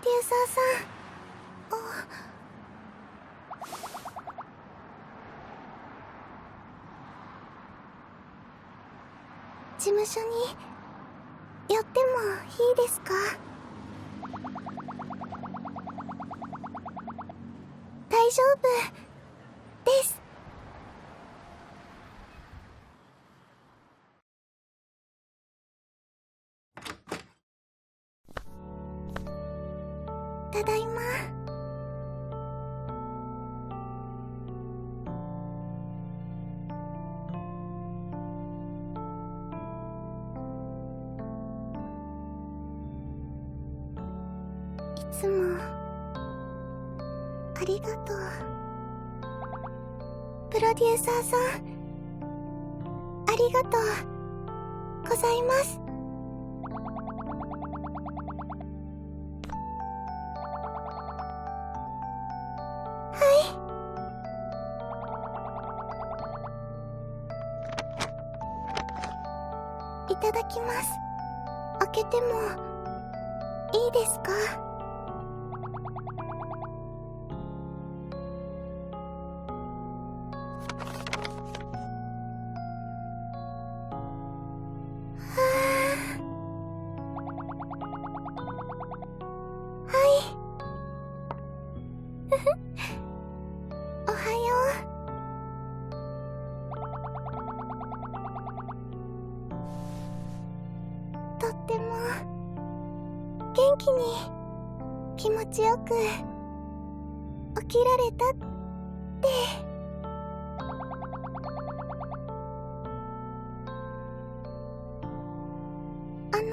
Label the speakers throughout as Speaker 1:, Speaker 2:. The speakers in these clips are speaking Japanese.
Speaker 1: デューサーさんあ事務所に寄ってもいいですか？大丈夫。ただいま。いつもありがとう。プロデューサーさんありがとうございます。いただきます。開けてもいいですか？元気に気持ちよく起きられたって。あの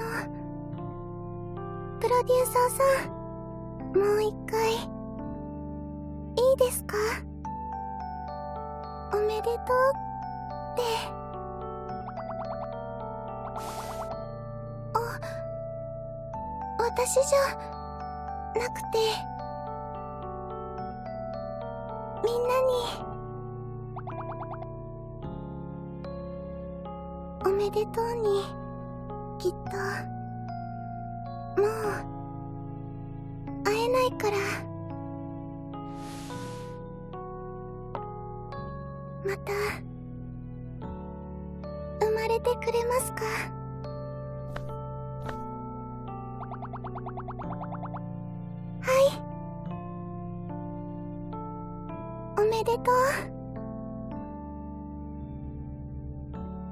Speaker 1: プロデューサーさんもう一回いいですか？おめでとうって。私じゃなくてみんなにおめでとうにきっともう会えないから。また生まれてくれますか？めでとう。